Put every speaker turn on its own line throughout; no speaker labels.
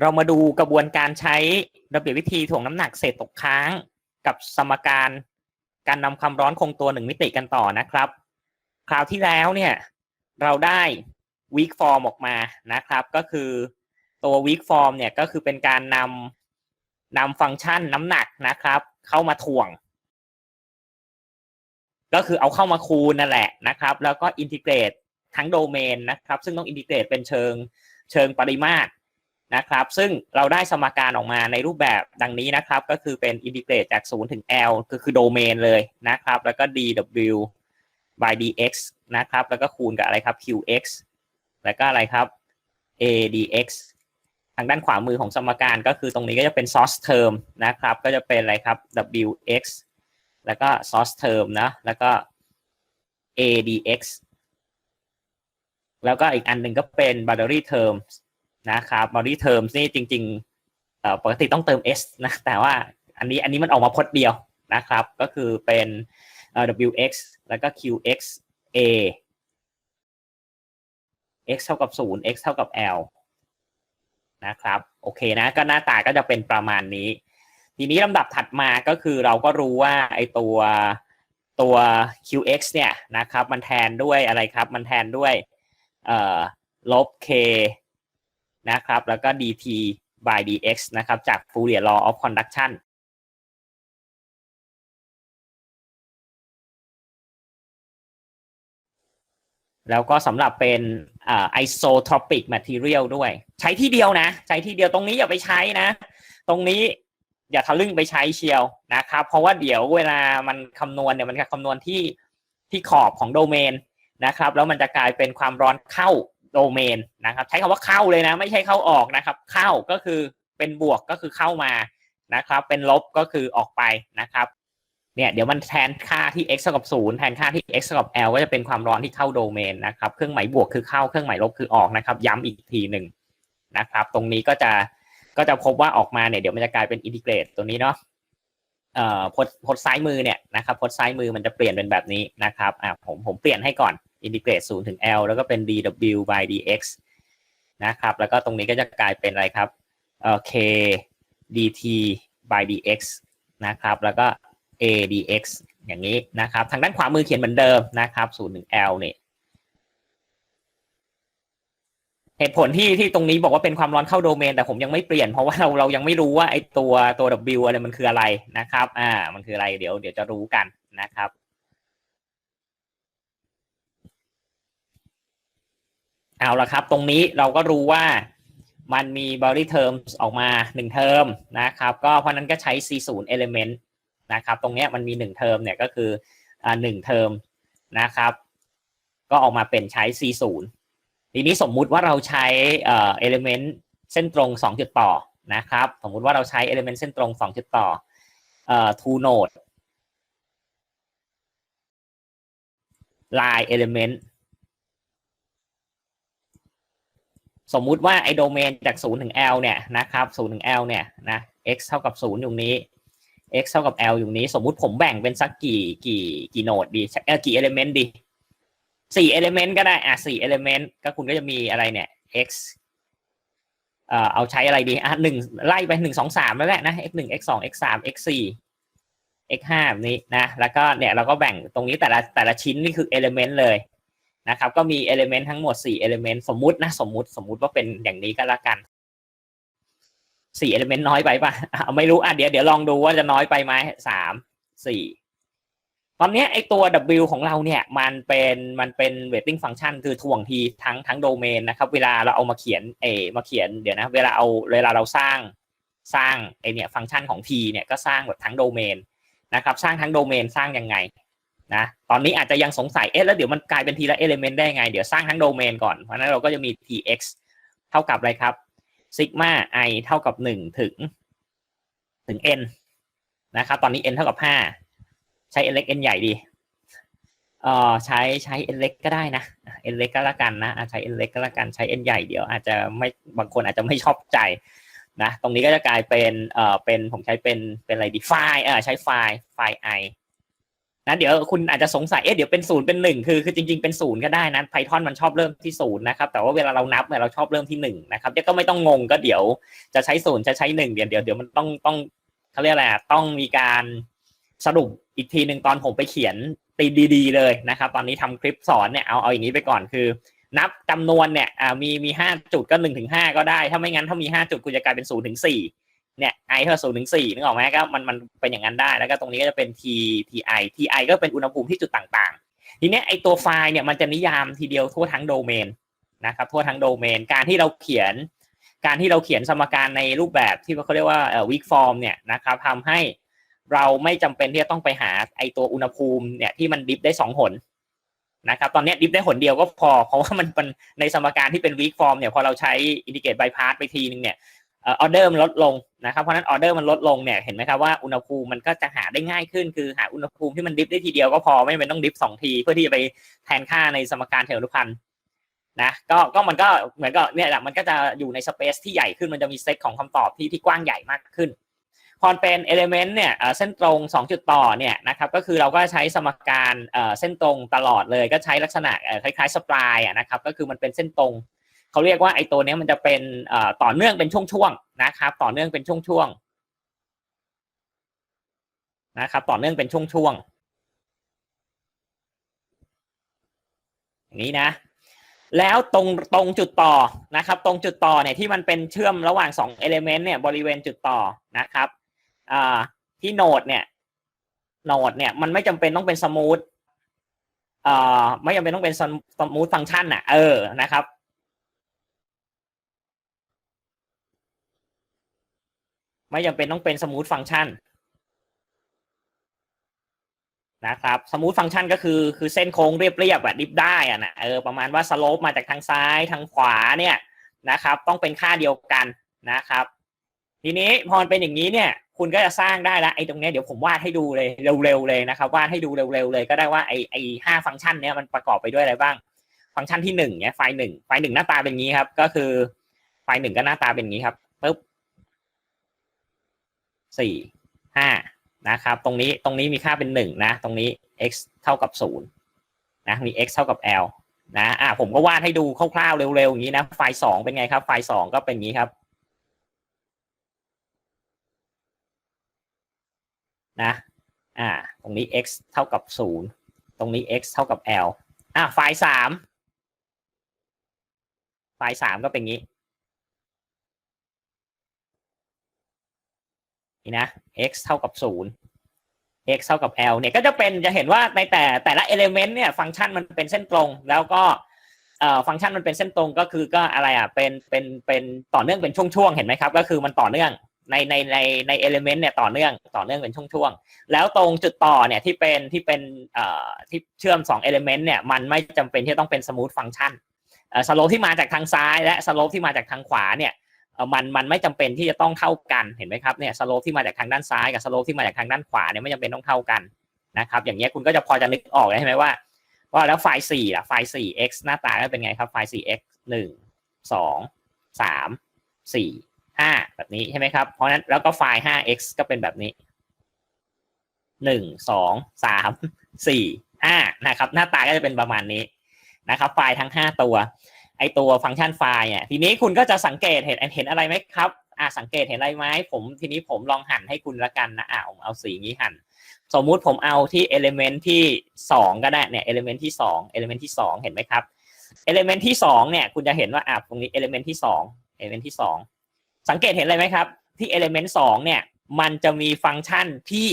เรามาดูกระบวนการใช้ระเบียบวิธีถ่วงน้ำหนักเศษตกค้างกับสมการการนำความร้อนคงตัวหนึ่งมิติกันต่อนะครับ คราวที่แล้วเนี่ยเราได้ weak form ออกมานะครับ ก็คือตัว weak form เนี่ยก็คือเป็นการนำนำฟังก์ชันน้ำหนักนะครับ เข้ามาถ่วง ก็คือเอาเข้ามาคูณนั่นแหละนะครับ แล้วก็อินทิเกรตทั้งโดเมนนะครับ ซึ่งต้องอินทิเกรตเป็นเชิงเชิงปริมาตร นะครับ ซึ่งเราได้สมการออกมาในรูปแบบดังนี้นะครับ ก็คือเป็นอินทิเกรตจาก 0 ถึง L ก็คือโดเมนเลยนะครับ แล้วก็ dw by dx นะครับ แล้วก็คูณกับอะไรครับ qx แล้วก็อะไรครับ a dx ทางด้านขวามือของสมการก็คือตรงนี้ก็จะเป็น source term นะครับ ก็จะเป็นอะไรครับ wx แล้วก็ source term นะ แล้วก็ a dx แล้วก็อีกอันหนึ่งก็เป็น boundary terms นะครับ boundary terms นี่จริงๆปกติต้องเติม s นะแต่ว่าอันนี้อันนี้มันออกมาพจน์เดียวนะครับ ก็คือเป็น wx แล้วก็ qx a x เท่ากับ 0 x เท่ากับ l นะครับโอเคนะก็หน้าตาก็จะเป็นประมาณนี้ ทีนี้ลำดับถัดมาก็คือเราก็รู้ว่าไอตัวตัว qx เนี่ยนะครับมันแทนด้วยอะไรครับ มันแทนด้วยลบ k นะครับ แล้วก็ dt by dx นะครับ จาก Fourier law of conduction แล้วก็สำหรับเป็นอ่า isotropic material ด้วย ใช้ที่เดียวนะ ใช้ที่เดียวตรงนี้อย่าไปใช้นะ ตรงนี้อย่าทะลึ่งไปใช้เชียวนะครับ เพราะว่าเดี๋ยวเวลามันคำนวณเนี่ยมันจะคำนวณที่ที่ขอบของโดเมนนะครับ แล้วมันจะกลายเป็นความร้อนเข้า โดเมนนะครับ ใช้คำว่าเข้าเลยนะ ไม่ใช่เข้าออกนะครับ เข้าก็คือเป็นบวกก็คือเข้ามานะครับ เป็นลบก็คือออกไปนะครับเนี่ยเดี๋ยวมันแทนค่าที่ x เท่ากับ0แทนค่าที่ x เท่ากับ l ก็จะเป็นความร้อนที่เข้าโดเมนนะครับ เครื่องหมายบวกคือเข้า เครื่องหมายลบคือออกนะครับ ย้ำอีกทีหนึ่งนะครับ ตรงนี้ก็จะก็จะพบว่าออกมาเนี่ยเดี๋ยวมันจะกลายเป็นอินทิเกรตตัวนี้เนาะเอ่อพจน์พจน์ซ้ายมือเนี่ยนะครับพจน์ซ้ายมือมันจะเปลี่ยนเป็นแบบนี้นะครับอ่าผมผมเปลี่ยนให้ก่อน อินทิเกรต0ถึง l แล้วก็เป็น dw by dx นะครับ แล้วก็ตรงนี้ก็จะกลายเป็นอะไรครับเอ่อ k dt by dx นะครับ แล้วก็ a dx อย่างนี้นะครับ ทางด้านขวามือเขียนเหมือนเดิมนะครับ0ถึง l เนี่ยเหตุผลที่ที่ตรงนี้บอกว่าเป็นความร้อนเข้าโดเมน แต่ผมยังไม่เปลี่ยนเพราะว่าเราเรายังไม่รู้ว่าไอ้ตัวตัว W อะไรมันคืออะไรนะครับ อ่า มันคืออะไรเดี๋ยวเดี๋ยวจะรู้กันนะครับ เอาละครับ ตรงนี้เราก็รู้ว่ามันมี body terms ออกมาหนึ่งเทอมนะครับ ก็เพราะนั้นก็ใช้ C0 element นะครับ ตรงนี้มันมีหนึ่งเทอมเนี่ยก็คืออ่าหนึ่งเทอมนะครับ ก็ออกมาเป็นใช้ C0 ทีนี้สมมุติว่าเราใช้เอ่อ element เส้นตรงสองจุดต่อนะครับ สมมุติว่าเราใช้ element เส้นตรงสองจุดต่อเอ่อ two node line element สมมุติว่าไอโดเมนจาก0ถึง L เนี่ยนะครับ0ถึง L เนี่ยนะ x เท่ากับ 0 อยู่นี้ x เท่ากับ L อยู่นี้ สมมุติผมแบ่งเป็นสักกี่กี่กี่โนดดีเออกี่ element ดีสี่ element ก็ได้อะสี่ element ก็คุณก็จะมีอะไรเนี่ย x เอ่อเอาใช้อะไรดีอะหนึ่งไล่ไปหนึ่งสองสามแล้วแหละนะ x หนึ่ง x สอง x สาม x สี่ x ห้าแบบนี้นะ แล้วก็เนี่ยเราก็แบ่งตรงนี้แต่ละแต่ละชิ้นนี่คือ element เลย นะครับก็มี element ทั้งหมดสี่ element สมมุตินะสมมุติสมมุติว่าเป็นอย่างนี้ก็แล้วกันสี่ element น้อยไปป่ะะไม่รู้อะเดี๋ยวเดี๋ยวลองดูว่าจะน้อยไปไหมสามสี่ตอนนี้ไอตัว W ของเราเนี่ยมันเป็นมันเป็น weighting function คือถ่วงทีทั้งทั้งโดเมนนะครับ เวลาเราเอามาเขียนเอมาเขียนเดี๋ยวนะ เวลาเอาเวลาเราสร้างสร้างไอเนี่ยฟังก์ชันของ t เนี่ยก็สร้างแบบทั้งโดเมนนะครับ สร้างทั้งโดเมนสร้างยังไง นะตอนนี้อาจจะยังสงสัยเอ๊ะแล้วเดี๋ยวมันกลายเป็นทีละเอลิเมนต์ได้ไง เดี๋ยวสร้างทั้งโดเมนก่อน เพราะนั้นเราก็จะมี tx เท่ากับอะไรครับซิกมา i เท่ากับหนึ่งถึง ถึง n นะครับ ตอนนี้ n เท่ากับห้าใช้ n เล็ก n ใหญ่ดีเอ่อใช้ใช้ n เล็กก็ได้นะ n เล็กก็แล้วกันนะอะใช้ n เล็กก็แล้วกันใช้ n ใหญ่เดี๋ยวอาจจะไม่บางคนอาจจะไม่ชอบใจนะตรงนี้ก็จะกลายเป็นเอ่อเป็นผมใช้เป็นเป็นอะไรดีไฟล์เอ่อใช้ไฟล์ไฟล์ i นะเดี๋ยวคุณอาจจะสงสัยเอ๊ะเดี๋ยวเป็นศูนย์เป็นหนึ่งคือคือจริงๆเป็นศูนย์ก็ได้นะไพทอนมันชอบเริ่มที่ศูนย์นะครับแต่ว่าเวลาเรานับเนี่ยเราชอบเริ่มที่หนึ่งนะครับเดี๋ยวก็ไม่ต้องงงก็เดี๋ยวจะใช้ศูนย์จะใช้หนึ่งเดี๋ยวเดี๋ยวเดี๋ยวมันต้องต้องเขาเรียกอะไรต้องมีการสรุปอีกทีหนึ่งตอนผมไปเขียนตีดีๆเลยนะครับ ตอนนี้ทำคลิปสอนเนี่ยเอาเอาอย่างนี้ไปก่อนคือ นับจำนวนเนี่ยอ่ามีมีห้าจุดก็หนึ่งถึงห้าก็ได้ ถ้าไม่งั้นถ้ามีห้าจุดคุณจะกลายเป็นศูนย์ถึงสี่ เนี่ยไอเท่าศูนย์ถึงสี่นึกออกไหมก็มันมันเป็นอย่างนั้นได้ แล้วก็ตรงนี้ก็จะเป็น t ti ti ก็เป็นอุณหภูมิที่จุดต่างๆ ทีเนี้ยไอตัวไฟล์เนี่ยมันจะนิยามทีเดียวทั่วทั้งโดเมนนะครับทั่วทั้งโดเมน การที่เราเขียน การที่เราเขียนสมการในรูปแบบที่เขาเรียกว่าเอ่อ weak form เนี่ยนะครับทำให้เราไม่จำเป็นที่จะต้องไปหาไอตัวอุณหภูมิเนี่ยที่มันดิฟได้สองหนนะครับตอนเนี้ยดิฟได้หนเดียวก็พอ เพราะว่ามันเป็นในสมการที่เป็น weak form เนี่ยพอเราใช้ indicate bypass ไปทีนึงเนี่ย ออเดอร์มันลดลงนะครับเพราะนั้นออเดอร์มันลดลงเนี่ยเห็นไหมครับว่าอุณหภูมิมันก็จะหาได้ง่ายขึ้นคือหาอุณหภูมิที่มันดิฟได้ทีเดียวก็พอไม่เป็นต้องดิฟสองทีเพื่อที่จะไปแทนค่าในสมการเทอนุพันธ์นะก็ก็มันก็เหมือนกับเนี่ยแหละมันก็จะอยู่ในสเปซที่ใหญ่ขึ้นมันจะมีเซตของคำตอบที่ที่กว้างใหญ่มากขึ้น พอเป็นเอลเมนต์เนี่ยเส้นตรง 2 จุดต่อเนี่ยนะครับก็คือเราก็ใช้สมการเส้นตรงตลอดเลยก็ใช้ลักษณะคล้ายๆสปายนะครับก็คือมันเป็นเส้นตรง เขาเรียกว่าไอ้ตัวนี้มันจะเป็นต่อเนื่องเป็นช่วงๆนะครับ ต่อเนื่องเป็นช่วงๆนะครับ ต่อเนื่องเป็นช่วงๆอย่างนี้นะ แล้วตรงตรงจุดต่อนะครับ ตรงจุดต่อเนี่ยที่มันเป็นเชื่อมระหว่าง2 element เนี่ยบริเวณจุดต่อนะครับที่โนดเนี่ยโนดเนี่ยมันไม่จำเป็นต้องเป็นสมูทอ่าไม่จำเป็นต้องเป็นสมูทฟังก์ชันอะเออนะครับ ไม่จำเป็นต้องเป็นสมูทฟังก์ชันนะครับสมูทฟังก์ชันก็คือคือเส้นโค้งเรียบๆอะดิฟได้อะนะเออประมาณว่าสโลปมาจากทางซ้ายทางขวาเนี่ยนะครับ ต้องเป็นค่าเดียวกันนะครับ ทีนี้พอเป็นอย่างนี้เนี่ย คุณก็จะสร้างได้ละไอ้ตรงเนี้ยเดี๋ยวผมวาดให้ดูเลยเร็วๆเลยนะครับวาดให้ดูเร็วๆเลยก็ได้ว่าไอ้ไอ้ห้าฟังก์ชันเนี้ยมันประกอบไปด้วยอะไรบ้าง ฟังก์ชันที่หนึ่งเนี่ยไฟล์หนึ่งไฟล์หนึ่งหน้าตาเป็นอย่างนี้ครับ ก็คือไฟล์หนึ่งก็หน้าตาเป็นอย่างนี้ครับปึ๊บ สี่ห้านะครับ ตรงนี้ตรงนี้มีค่าเป็นหนึ่งนะ ตรงนี้ x เท่ากับศูนย์นะมี x เท่ากับ l นะอะผมก็วาดให้ดูคร่าวๆเร็วๆอย่างนี้นะไฟล์สองเป็นไงครับ ไฟล์สองก็เป็นอย่างนี้ครับนะอ่าตรงนี้ x เท่ากับศูนย์ตรงนี้ x เท่ากับ l อะไฟล์สามไฟล์สามก็เป็นอย่างนี้ นี่นะ x เท่ากับศูนย์ x เท่ากับ l เนี่ยก็จะเป็นจะเห็นว่าในแต่แต่ละ element เนี่ยฟังก์ชันมันเป็นเส้นตรง แล้วก็เอ่อฟังก์ชันมันเป็นเส้นตรงก็คือก็อะไรอะเป็นเป็นเป็นต่อเนื่องเป็นช่วงๆเห็นไหมครับ ก็คือมันต่อเนื่องในในในใน element เนี่ยต่อเนื่องต่อเนื่องเป็นช่วงๆแล้วตรงจุดต่อเนี่ยที่เป็นที่เป็นเอ่อที่เชื่อม2 element เนี่ยมันไม่จำเป็นที่ต้องเป็น smooth function เอ่อสโลปที่มาจากทางซ้ายและสโลปที่มาจากทางขวาเนี่ย มันมันไม่จำเป็นที่จะต้องเท่ากันเห็นไหมครับเนี่ยสโลปที่มาจากทางด้านซ้ายกับสโลปที่มาจากทางด้านขวาเนี่ยไม่จำเป็นต้องเท่ากันนะครับอย่างเงี้ยคุณก็จะพอจะนึกออกใช่ไหมว่าว่าแล้วไฟล์สี่อะไฟล์สี่ x หน้าตาก็เป็นไงครับไฟล์สี่ x หนึ่งสองสามสี่ห้าแบบนี้ใช่ไหมครับเพราะฉะนั้นแล้วก็ไฟล์ห้า x ก็เป็นแบบนี้หนึ่งสองสามสี่ห้านะครับหน้าตาก็จะเป็นประมาณนี้นะครับไฟล์ทั้งห้าตัว ไอตัวฟังก์ชันไฟล์เนี่ยทีนี้คุณก็จะสังเกตเห็นเห็นอะไรไหมครับอ่าสังเกตเห็นอะไรไหมผมทีนี้ผมลองหั่นให้คุณละกันนะอ่าผมเอาสีนี้หั่นสมมุติผมเอาที่ element ที่สองก็ได้เนี่ย element ที่สอง element ที่สองเห็นไหมครับ element ที่สองเนี่ย คุณจะเห็นว่าอ่าตรงนี้ element ที่สอง element ที่สองสังเกตเห็นอะไรไหมครับ ที่ element สองเนี่ย มันจะมีฟังก์ชันที่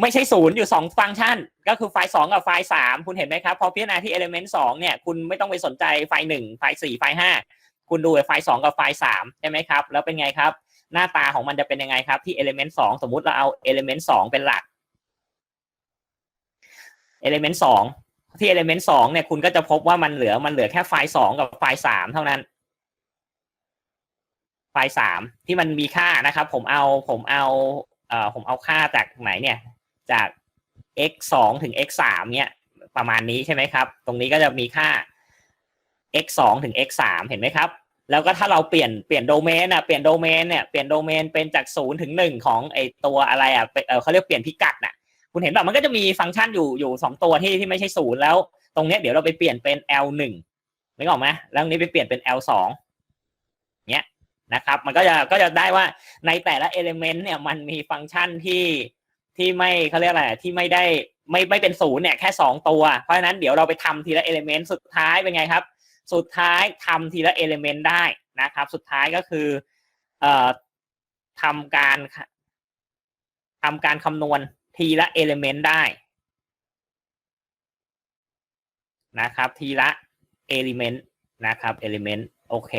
ไม่ใช่ศูนย์อยู่สองฟังก์ชัน ก็คือไฟล์สองกับไฟล์สามคุณเห็นไหมครับ พอพิจารณาที่ element สองเนี่ย คุณไม่ต้องไปสนใจไฟล์หนึ่งไฟล์สี่ไฟล์ห้าคุณดูไฟล์สองกับไฟล์สามใช่ไหมครับ แล้วเป็นไงครับ หน้าตาของมันจะเป็นยังไงครับ ที่ element สองสมมุติเราเอา element สองเป็นหลัก element สองที่ element สองเนี่ย คุณก็จะพบว่ามันเหลือมันเหลือแค่ไฟล์สองกับไฟล์สามเท่านั้นไฟล์สามที่มันมีค่านะครับ ผมเอาผมเอาเอ่อผมเอาค่าจากไหนเนี่ย จาก x สองถึง x สามเนี่ยประมาณนี้ใช่ไหมครับ ตรงนี้ก็จะมีค่า x สองถึง x สามเห็นไหมครับ แล้วก็ถ้าเราเปลี่ยนเปลี่ยนโดเมนอะเปลี่ยนโดเมนเนี่ยเปลี่ยนโดเมนเป็นจากศูนย์ถึงหนึ่งของไอตัวอะไรอะเขาเรียกเปลี่ยนพิกัดน่ะคุณเห็นแบบมันก็จะมีฟังก์ชันอยู่อยู่สองตัวที่ที่ไม่ใช่ศูนย์แล้ว ตรงเนี้ยเดี๋ยวเราไปเปลี่ยนเป็น L หนึ่งนึกออกไหมแล้วนี้ไปเปลี่ยนเป็น L สองเนี้ยนะครับ มันก็จะก็จะได้ว่าในแต่ละ element เนี่ยมันมีฟังก์ชันที่ ที่ไม่เขาเรียกอะไรที่ไม่ได้ไม่ไม่เป็นศูนย์เนี่ยแค่สองตัว เพราะฉะนั้นเดี๋ยวเราไปทำทีละ element สุดท้ายเป็นไงครับ สุดท้ายทำทีละ element ได้นะครับ สุดท้ายก็คือเอ่อทำการทำการคำนวณทีละ element ได้นะครับ ทีละ element นะครับ element โอเค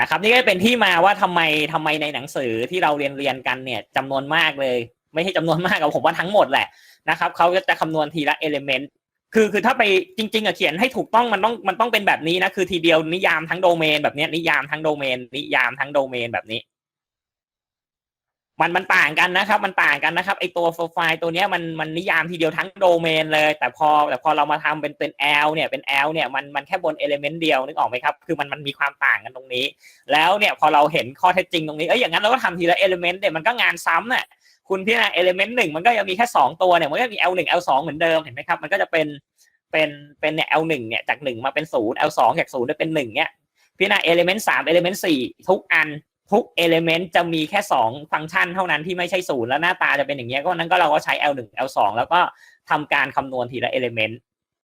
นะครับ นี่ก็เป็นที่มาว่าทำไมทำไมในหนังสือที่เราเรียนเรียนกันเนี่ยจำนวนมากเลย ไม่ใช่จำนวนมากกับผมว่าทั้งหมดแหละนะครับเขาจะคำนวณทีละ element คือคือถ้าไปจริง ๆอะเขียนให้ถูกต้องมันต้องมันต้องเป็นแบบนี้นะคือทีเดียวนิยามทั้งโดเมนแบบนี้นิยามทั้งโดเมนนิยามทั้งโดเมนแบบนี้ มันมันต่างกันนะครับ มันต่างกันนะครับไอตัวโปรไฟล์ตัวเนี้ยมันมันนิยามทีเดียวทั้งโดเมนเลย แต่พอแต่พอเรามาทำเป็นเป็น L เนี่ยเป็น L เนี่ยมันมันแค่บนเอลิเมนต์เดียวนึกออกไหมครับคือมันมันมีความต่างกันตรงนี้ แล้วเนี่ยพอเราเห็นข้อเท็จจริงตรงนี้เอ้ยอย่างนั้นเราก็ทำทีละเอลิเมนต์เนี่ยมันก็งานซ้ำน่ะ คุณพิจารณาเอลิเมนต์หนึ่งมันก็ยังมีแค่สองตัวเนี่ยมันก็มี l1 l2 เหมือนเดิมเห็นไหมครับมันก็จะเป็นเป็นเป็นเนี่ย l1 เนี่ยจากหนึ่งมาเป็นศูนย์ l2 จากศูนย์ได้เป็นหนึ่งเนี่ยพิจารณาเอลิเมนต์สามเอลิเมนต์สี่ทุกอันทุกเอลิเมนต์จะมีแค่สองฟังก์ชันเท่านั้นที่ไม่ใช่ศูนย์แล้วหน้าตาจะเป็นอย่างเงี้ยก็นั้นก็เราก็ใช้ l1 l2 แล้วก็ทำการคำนวณทีละเอลิเมนต์